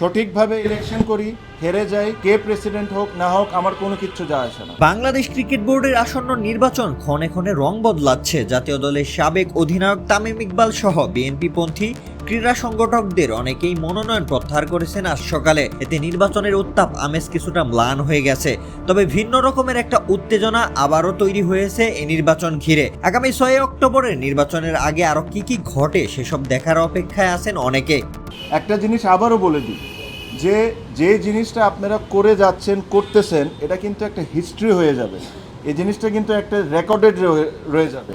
সঠিকভাবে ইলেকশন করি, হেরে যাই, কে প্রেসিডেন্ট হোক, না হোক, আমার কোনো কিচ্ছু যায় আসে না। বাংলাদেশ ক্রিকেট বোর্ডের আসন্ন নির্বাচন ক্ষণে ক্ষণে রং বদলাচ্ছে জাতীয় দলের সাবেক অধিনায়ক তামিম ইকবাল সহ বিএনপি পন্থী ক্রীড়া সংগঠকদের অনেকেই মনোনয়ন প্রত্যাহার করেছেন আজ সকালে। এতে নির্বাচনের উত্তাপ আমেজ কিছুটা ম্লান হয়ে গেছে। তবে ভিন্ন রকমের একটা উত্তেজনা আবারও তৈরি হয়েছে এই নির্বাচন ঘিরে। আগামী ছয় অক্টোবরের নির্বাচনের আগে আরও কি কি ঘটে সেসব দেখার অপেক্ষায় আছেন অনেকে। একটা জিনিস আবারও বলে দিই, যে যে জিনিসটা আপনারা করে যাচ্ছেন, করতেছেন, এটা কিন্তু একটা হিস্ট্রি হয়ে যাবে। এই জিনিসটা কিন্তু একটা রেকর্ডেড রয়ে যাবে।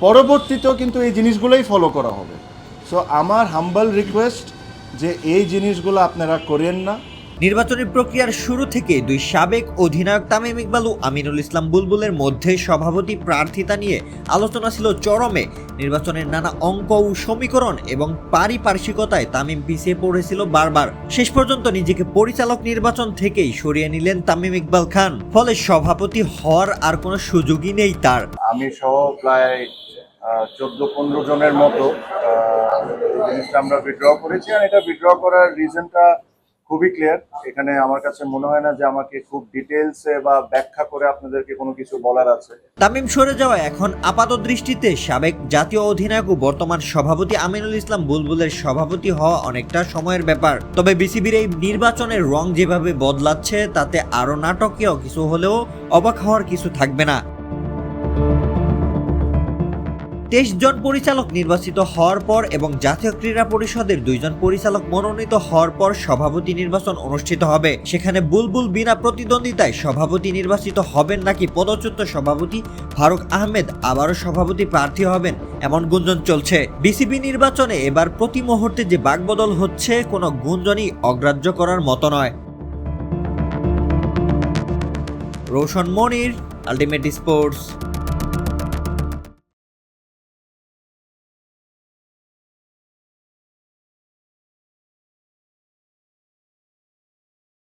পরবর্তীতেও কিন্তু এই জিনিসগুলোই ফলো করা হবে। সো আমার হাম্বল রিকোয়েস্ট যে, এই জিনিসগুলো আপনারা করেন না। নির্বাচনী প্রক্রিয়ার শুরু থেকে দুই সাবেক অধিনায়ক তামিম ইকবাল ও আমিনুল ইসলাম বুলবুলের মধ্যে সভাপতি প্রার্থিতা নিয়ে আলোচনা ছিল চরমে। নির্বাচনের নানা অঙ্ক ও সমীকরণ এবং পারিপার্শ্বিকতায় তামিম পিছিয়ে পড়েছিল বারবার। শেষ পর্যন্ত নিজেকে পরিচালক নির্বাচন থেকেই সরিয়ে নিলেন তামিম ইকবাল খান। ফলে সভাপতি হওয়ার আর কোনো সুযোগই নেই তার। আমি সহ প্রায় চোদ্দ পনেরো জনের মতো জিনিসটা আমরা উইথড্র করেছি। আর এটা উইথড্র করার রিজনটা খুবই ক্লিয়ার এখানে আমার কাছে মনে হয় না যে আমাকে খুব ডিটেলসে বা ব্যাখ্যা করে আপনাদেরকে কোনো কিছু বলার আছে। তামিম সরে যাওয়া এখন আপাত দৃষ্টিতে সাবেক জাতীয় অধিনায়ক ও বর্তমান সভাপতি আমিনুল ইসলাম বুলবুলের সভাপতি হওয়া অনেকটা সময়ের ব্যাপার। তবে বিসিবির এই নির্বাচনের রং যেভাবে বদলাচ্ছে, তাতে আরও নাটকীয় কিছু হলেও অবাক হওয়ার কিছু থাকবে না। তেইশ জন পরিচালক নির্বাচিত হওয়ার পর এবং জাতীয় ক্রীড়া পরিষদের দুইজন পরিচালক মনোনীত হওয়ার পর সভাপতি নির্বাচন অনুষ্ঠিত হবে। সেখানে বুলবুল বিনা প্রতিদ্বন্দ্বিতায় সভাপতি নির্বাচিত হবেন নাকি পদচ্যুত সভাপতি ফারুক আহমেদ আবারও সভাপতি প্রার্থী হবেন এমন গুঞ্জন চলছে। বিসিবি নির্বাচনে এবার প্রতি মুহূর্তে যে বাকবদল হচ্ছে কোনো গুঞ্জনই অগ্রাহ্য করার মতো নয়। Roshan Monir, ultimate sports.